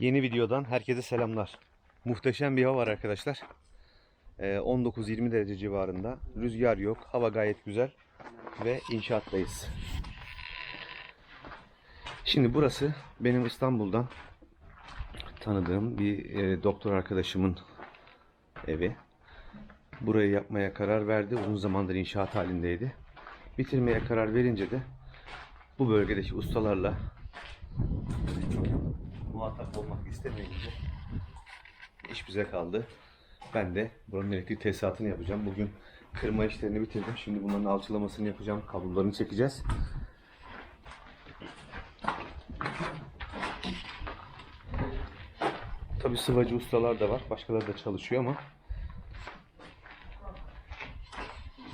Yeni videodan herkese selamlar. Muhteşem bir hava var arkadaşlar. Ee, 19-20 derece civarında. Rüzgar yok. Hava gayet güzel. Ve inşaattayız. Şimdi burası benim İstanbul'dan tanıdığım bir e, doktor arkadaşımın evi. Burayı yapmaya karar verdi. Uzun zamandır inşaat halindeydi. Bitirmeye karar verince de bu bölgedeki ustalarla muhatap olmak istemeyince iş bize kaldı. Ben de buranın elektrik tesisatını yapacağım. Bugün kırma işlerini bitirdim. Şimdi bunların alçılamasını yapacağım. Kablolarını çekeceğiz. Tabi sıvacı ustalar da var. Başkaları da çalışıyor ama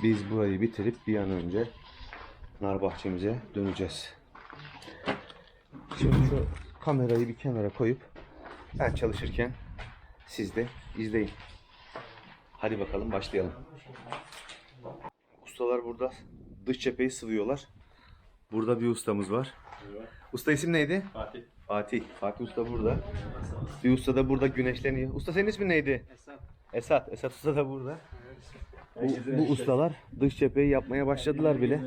biz burayı bitirip bir an önce nar bahçemize döneceğiz. Şimdi şu kamerayı bir kenara koyup ben çalışırken siz de izleyin. Hadi bakalım başlayalım. Ustalar burada dış cepheyi sıvıyorlar. Burada bir ustamız var. Usta isim neydi? Fatih. Fatih. Fatih Usta burada. Bir usta da burada güneşleniyor. Usta senin ismin neydi? Esat. Esat. Esat Usta da burada. Bu, bu ustalar dış cepheyi yapmaya başladılar bile.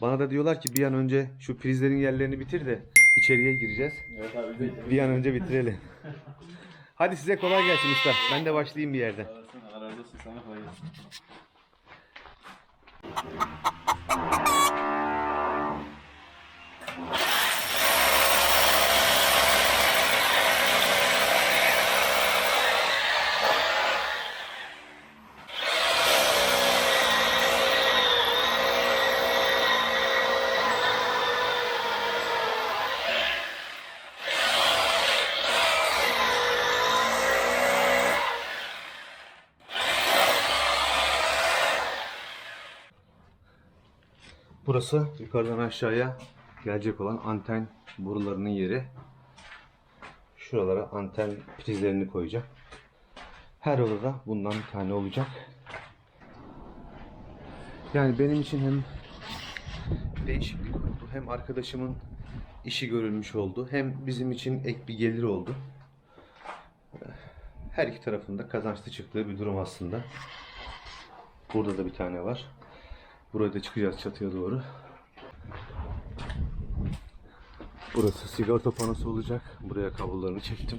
Bana da diyorlar ki bir an önce şu prizlerin yerlerini bitir de içeriye gireceğiz. Evet abi de. Bir an önce bitirelim. Hadi size kolay gelsin usta. Ben de başlayayım bir yerden. Arasın, olsun sana kolay gelsin. Burası yukarıdan aşağıya gelecek olan anten borularının yeri. Şuralara anten prizlerini koyacağım. Her odada bundan bir tane olacak. Yani benim için hem değişiklik oldu, hem arkadaşımın işi görülmüş oldu, hem bizim için ek bir gelir oldu. Her iki tarafında kazançlı çıktığı bir durum aslında. Burada da bir tane var. Buraya da çıkacağız çatıya doğru. Burası sigorta panosu olacak. Buraya kablolarını çektim.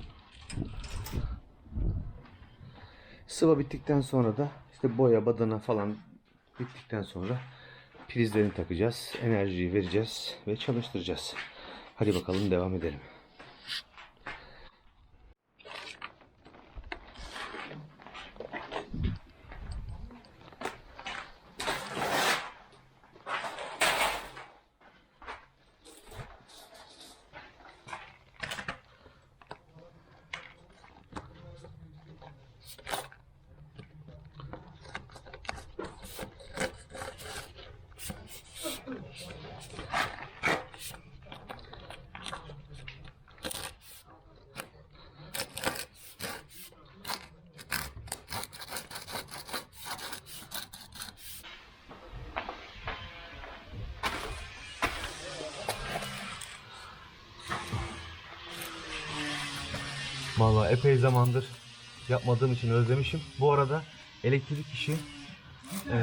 Sıva bittikten sonra da işte boya, badana falan bittikten sonra prizlerini takacağız. Enerjiyi vereceğiz ve çalıştıracağız. Hadi bakalım devam edelim. Vallahi epey zamandır yapmadığım için özlemişim. Bu arada elektrik işi eee,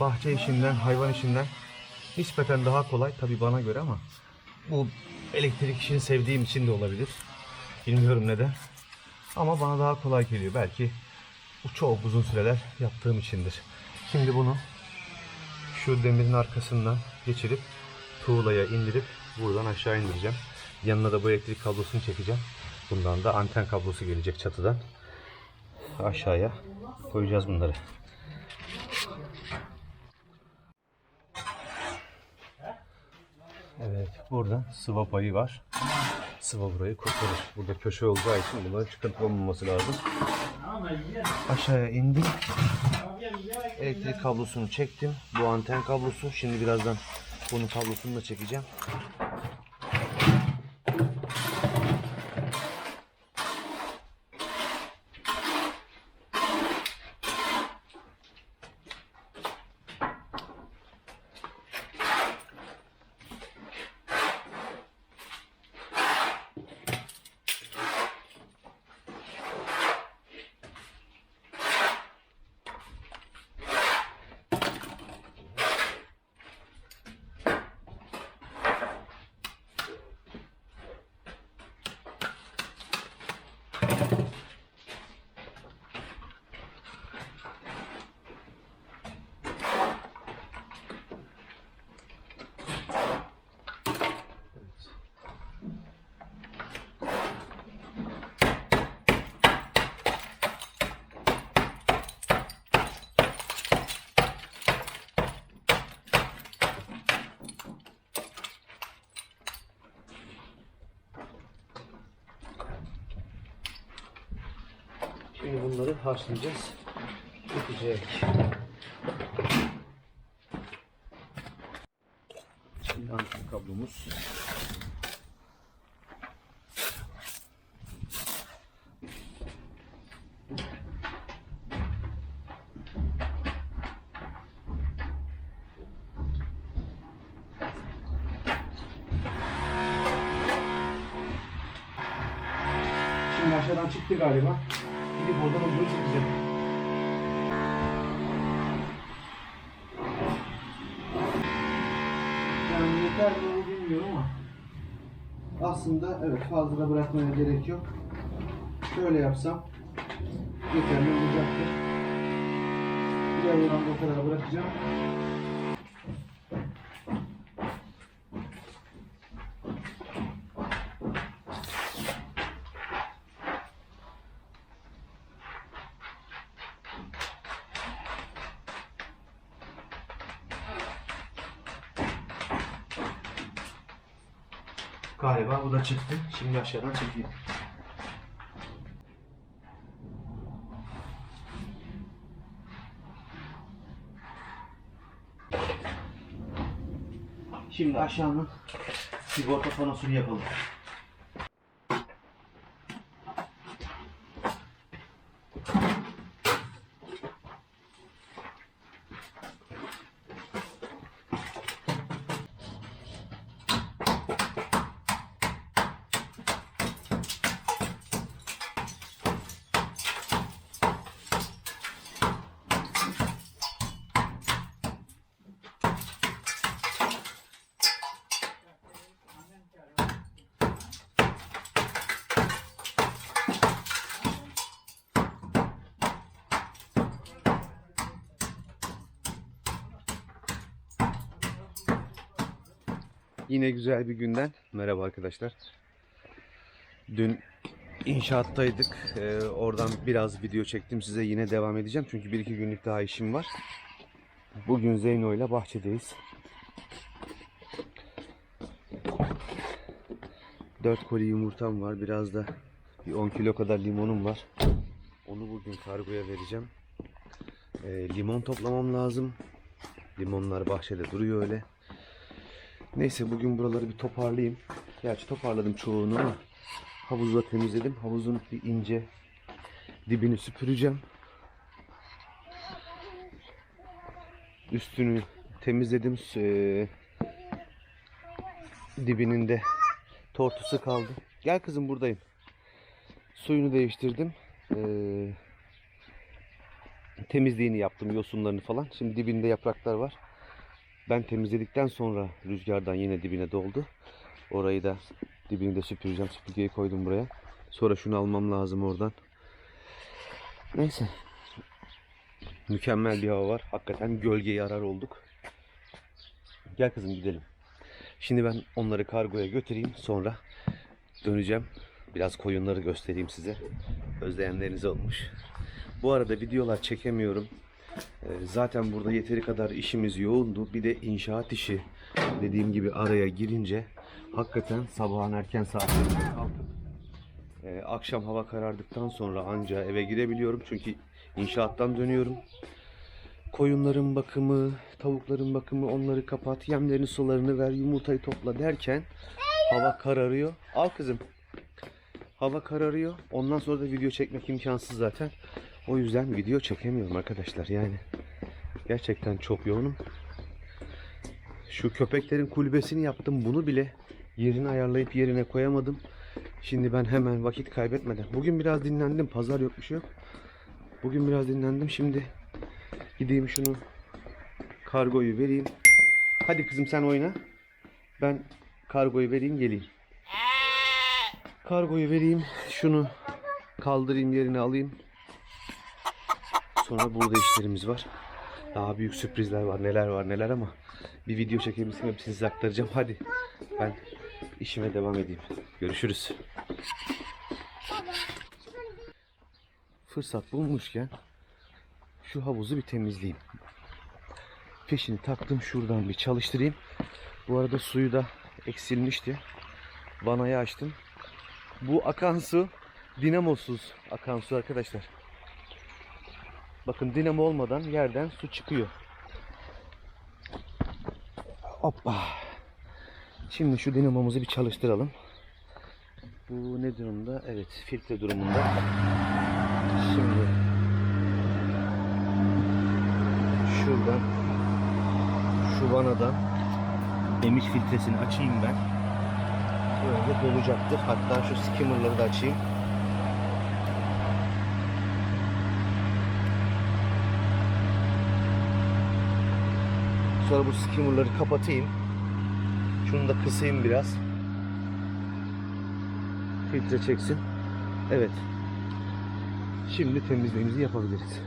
bahçe işinden, hayvan işinden nispeten daha kolay tabii bana göre ama bu elektrik işini sevdiğim için de olabilir. Bilmiyorum neden. Ama bana daha kolay geliyor. Belki bu çok uzun süreler yaptığım içindir. Şimdi bunu şu demirin arkasından geçirip tuğlaya indirip buradan aşağı indireceğim. Yanına da bu elektrik kablosunu çekeceğim. Bundan da anten kablosu gelecek çatıdan. Aşağıya koyacağız bunları. Evet, burada sıva payı var. Sıva burayı kurtarır. Burada köşe olacağı için bunların çıkıntı olmaması lazım. Aşağıya indim. Elektrik kablosunu çektim. Bu anten kablosu. Şimdi birazdan bunun kablosunu da çekeceğim. Haşlayacağız. Bitecek. Şimdi antik kablomuz. Şimdi aşağıdan çıktı galiba. Aslında evet fazla da bırakmaya gerek yok. Şöyle yapsam yeterli olacaktır. Diğer oranda o kadar bırakacağım. Da çıktı. Şimdi aşağıdan çekeyim. Şimdi aşağının sigorta panosunu yapalım. Yine güzel bir günden merhaba arkadaşlar. Dün inşaattaydık. Ee, oradan biraz video çektim size yine devam edeceğim. Çünkü bir iki günlük daha işim var. Bugün Zeyno ile bahçedeyiz. 4 koli yumurtam var. Biraz da bir 10 kilo kadar limonum var. Onu bugün kargoya vereceğim. Ee, limon toplamam lazım. Limonlar bahçede duruyor öyle. Neyse bugün buraları bir toparlayayım. Gerçi toparladım çoğunu ama havuzu da temizledim. Havuzun bir ince dibini süpüreceğim. Üstünü temizledim. Ee, dibinin de tortusu kaldı. Gel kızım buradayım. Suyunu değiştirdim. Ee, temizliğini yaptım yosunlarını falan. Şimdi dibinde yapraklar var. Ben temizledikten sonra rüzgardan yine dibine doldu. Orayı da dibini de süpüreceğim. Süpürgeyi koydum buraya. Sonra şunu almam lazım oradan. Neyse. Mükemmel bir hava var. Hakikaten gölgeyi arar olduk. Gel kızım gidelim. Şimdi ben onları kargoya götüreyim. Sonra döneceğim. Biraz koyunları göstereyim size. Özleyenleriniz olmuş. Bu arada videolar çekemiyorum. Ee, Zaten burada yeteri kadar işimiz yoğundu. Bir de inşaat işi dediğim gibi araya girince hakikaten sabahın erken saatlerinde kalkıp e, akşam hava karardıktan sonra anca eve girebiliyorum. Çünkü inşaattan dönüyorum. Koyunların bakımı, tavukların bakımı, onları kapat, yemlerini sularını ver, yumurtayı topla derken hava kararıyor. Al kızım. Hava kararıyor. Ondan sonra da video çekmek imkansız zaten. O yüzden video çekemiyorum arkadaşlar yani. Gerçekten çok yoğunum. Şu köpeklerin kulübesini yaptım. Bunu bile yerini ayarlayıp yerine koyamadım. Şimdi ben hemen vakit kaybetmeden. Bugün biraz dinlendim. Pazar yok bir şey yok. Bugün biraz dinlendim. Şimdi gideyim şunu kargoyu vereyim. Hadi kızım sen oyna. Ben kargoyu vereyim geleyim. Kargoyu vereyim. Şunu kaldırayım yerine alayım. Sonra burada işlerimiz var. Daha büyük sürprizler var. Neler var neler ama bir video çekebilsem hepsini size aktaracağım. Hadi ben işime devam edeyim. Görüşürüz. Fırsat bulmuşken şu havuzu bir temizleyeyim. Peşini taktım şuradan bir çalıştırayım. Bu arada suyu da eksilmişti. Vanayı açtım. Bu akan su dinamosuz akan su arkadaşlar. Bakın dinamo olmadan yerden su çıkıyor. Hoppa. Şimdi şu dinamomuzu bir çalıştıralım. Bu ne durumda? Evet, filtre durumunda. Şimdi şuradan şu vanadan emiş filtresini açayım ben. Böyle dolacaktır. Hatta şu skimmerları da açayım. Sonra bu skimmerları kapatayım. Şunu da kısayım biraz. Filtre çeksin. Evet. Şimdi temizliğimizi yapabiliriz.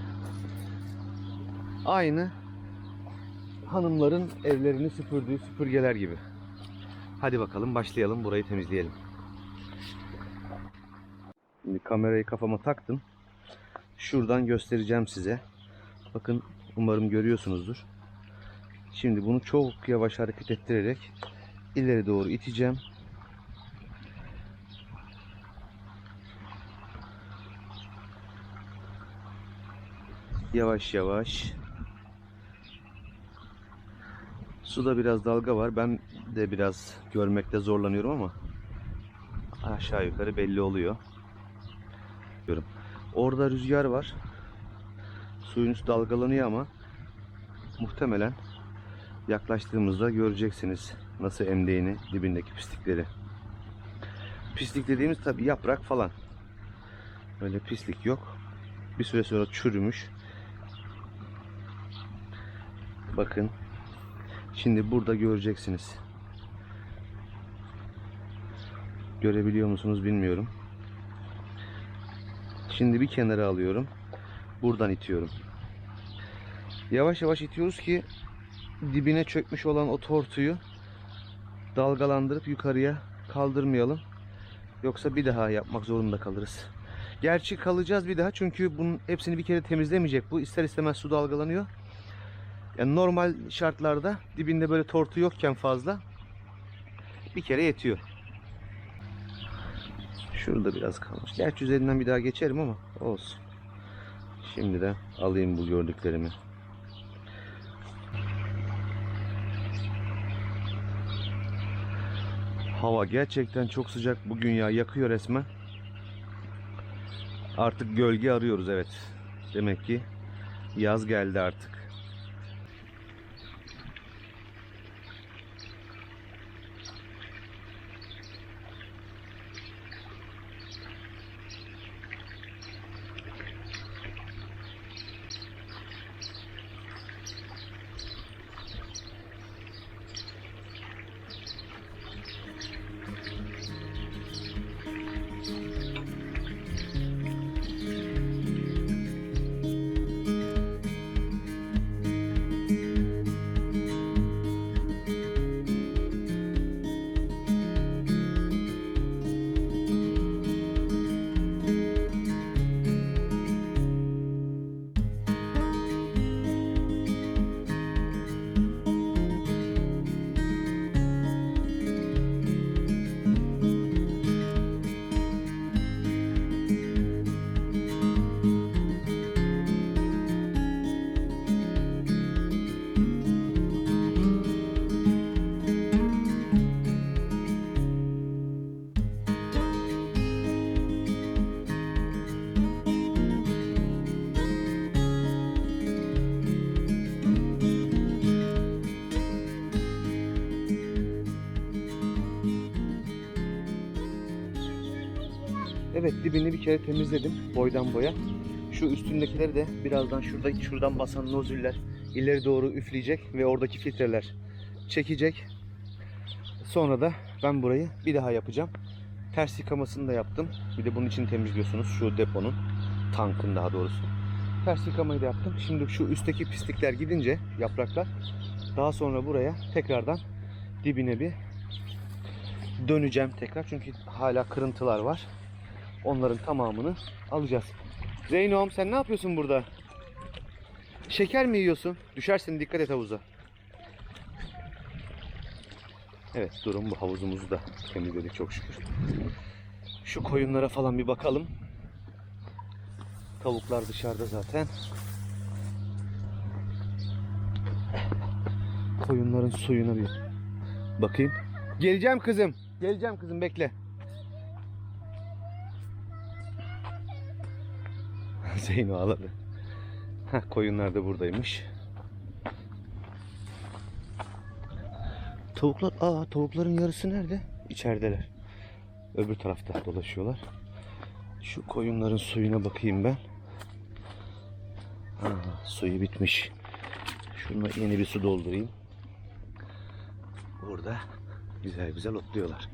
Aynı hanımların evlerini süpürdüğü süpürgeler gibi. Hadi bakalım başlayalım burayı temizleyelim. Şimdi kamerayı kafama taktım. Şuradan göstereceğim size. Bakın umarım görüyorsunuzdur. Şimdi bunu çok yavaş hareket ettirerek ileri doğru iteceğim. Yavaş yavaş. Suda biraz dalga var. Ben de biraz görmekte zorlanıyorum ama aşağı yukarı belli oluyor. Orada rüzgar var. Suyun üstü dalgalanıyor ama muhtemelen yaklaştığımızda göreceksiniz nasıl emdiğini dibindeki pislikleri. Pislik dediğimiz tabi yaprak falan. Öyle pislik yok. Bir süre sonra çürümüş. Bakın. Şimdi burada göreceksiniz. Görebiliyor musunuz bilmiyorum. Şimdi bir kenara alıyorum. Buradan itiyorum. Yavaş yavaş itiyoruz ki dibine çökmüş olan o tortuyu dalgalandırıp yukarıya kaldırmayalım. Yoksa bir daha yapmak zorunda kalırız. Gerçi kalacağız bir daha çünkü bunun hepsini bir kere temizlemeyecek bu. İster istemez su dalgalanıyor. Yani normal şartlarda dibinde böyle tortu yokken fazla bir kere yetiyor. Şurada biraz kalmış. Gerçi üzerinden bir daha geçerim ama olsun. Şimdi de alayım bu gördüklerimi. Hava gerçekten çok sıcak bugün ya yakıyor resmen. Artık gölge arıyoruz evet. Demek ki yaz geldi artık. Evet dibini bir kere temizledim boydan boya. Şu üstündekileri de birazdan şurada şuradan basan nozüller ileri doğru üfleyecek ve oradaki filtreler çekecek. Sonra da ben burayı bir daha yapacağım. Ters yıkamasını da yaptım. Bir de bunun için temizliyorsunuz şu deponun tankın daha doğrusu. Ters yıkamayı da yaptım. Şimdi şu üstteki pislikler gidince yapraklar daha sonra buraya tekrardan dibine bir döneceğim tekrar çünkü hala kırıntılar var. Onların tamamını alacağız. Zeyno'm sen ne yapıyorsun burada? Şeker mi yiyorsun? Düşersin dikkat et havuza. Evet durum bu havuzumuzu da temizledik çok şükür. Şu koyunlara falan bir bakalım. Tavuklar dışarıda zaten. Koyunların suyuna bir bakayım. Geleceğim kızım. Geleceğim kızım bekle. Zeyno ağladı. Heh, koyunlar da buradaymış. Tavuklar, aa tavukların yarısı nerede? İçerideler. Öbür tarafta dolaşıyorlar. Şu koyunların suyuna bakayım ben. Aa, suyu bitmiş. Şuna yeni bir su doldurayım. Burada güzel güzel otluyorlar.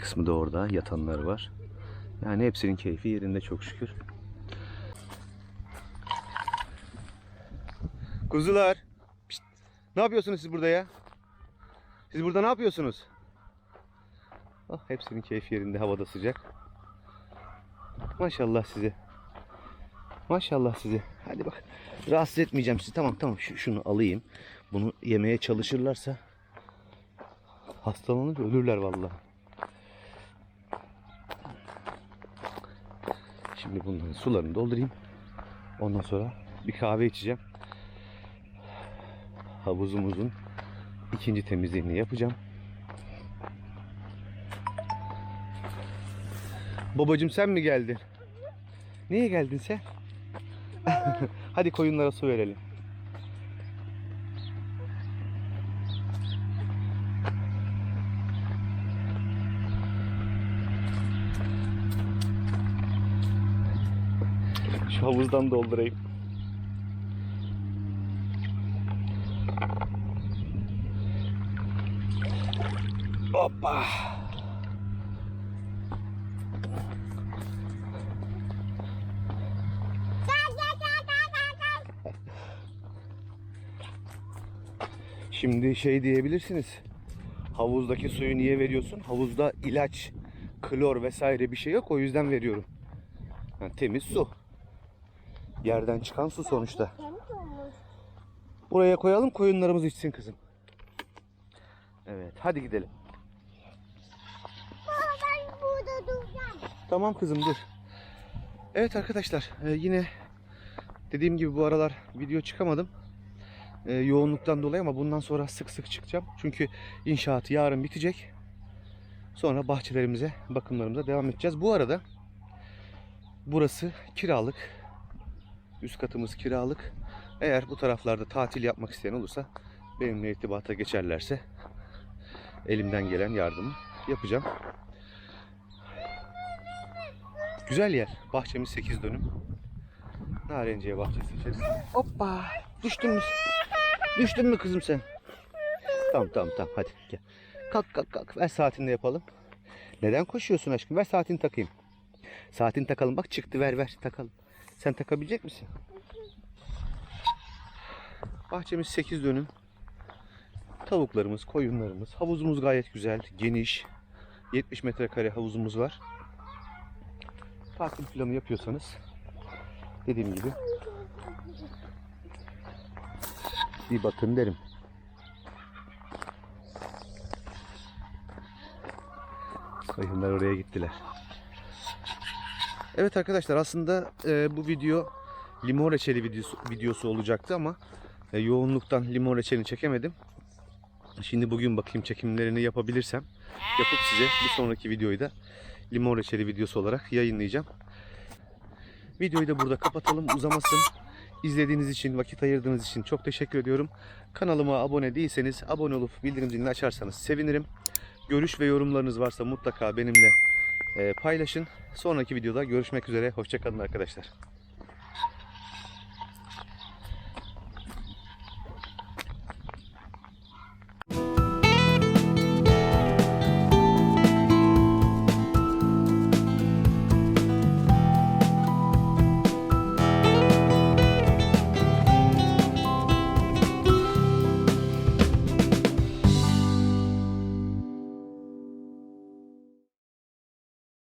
Kısmı da orada yatanlar var. Yani hepsinin keyfi yerinde çok şükür. Kuzular. Pişt. Ne yapıyorsunuz siz burada ya? Siz burada ne yapıyorsunuz? Ah, hepsinin keyfi yerinde havada sıcak. Maşallah size. Maşallah size. Hadi bak. Rahatsız etmeyeceğim sizi. Tamam tamam. Şu, şunu alayım. Bunu yemeye çalışırlarsa hastalanır ölürler vallahi. Şimdi bunların sularını doldurayım. Ondan sonra bir kahve içeceğim. Havuzumuzun ikinci temizliğini yapacağım. Babacım sen mi geldin? Niye geldin sen? Hadi koyunlara su verelim. Şu havuzdan doldurayım. Hoppa. Şimdi şey diyebilirsiniz. Havuzdaki suyu niye veriyorsun? Havuzda ilaç, klor vesaire bir şey yok. O yüzden veriyorum. Yani temiz su. Yerden çıkan su sonuçta. Buraya koyalım koyunlarımız içsin kızım. Evet hadi gidelim. Ben burada duracağım. Tamam kızım dur. Evet arkadaşlar e, yine dediğim gibi bu aralar video çıkamadım. E, yoğunluktan dolayı ama bundan sonra sık sık çıkacağım. Çünkü inşaat yarın bitecek. Sonra bahçelerimize, bakımlarımıza devam edeceğiz. Bu arada burası kiralık. Üst katımız kiralık. Eğer bu taraflarda tatil yapmak isteyen olursa benimle irtibata geçerlerse elimden gelen yardımı yapacağım. Güzel yer. Bahçemiz 8 dönüm. Narenciye bahçesi içerisinde. Hoppa! Düştün mü? Düştün mü kızım sen? Tamam tamam tamam hadi gel. Kalk kalk kalk. Ver saatini de yapalım. Neden koşuyorsun aşkım? Ver saatini takayım. Saatini takalım. Bak çıktı ver ver takalım. Sen takabilecek misin? Bahçemiz 8 dönüm. Tavuklarımız, koyunlarımız. Havuzumuz gayet güzel, geniş. 70 metrekare havuzumuz var tatil planı yapıyorsanız dediğim gibi bir bakın derim. Koyunlar oraya gittiler. Evet arkadaşlar aslında e, bu video limon reçeli videosu, videosu olacaktı ama e, yoğunluktan limon reçelini çekemedim. Şimdi bugün bakayım çekimlerini yapabilirsem yapıp size bir sonraki videoyu da limon reçeli videosu olarak yayınlayacağım. Videoyu da burada kapatalım uzamasın. İzlediğiniz için, vakit ayırdığınız için çok teşekkür ediyorum. Kanalıma abone değilseniz abone olup bildirim zilini açarsanız sevinirim. Görüş ve yorumlarınız varsa mutlaka benimle paylaşın. Sonraki videoda görüşmek üzere. Hoşçakalın arkadaşlar.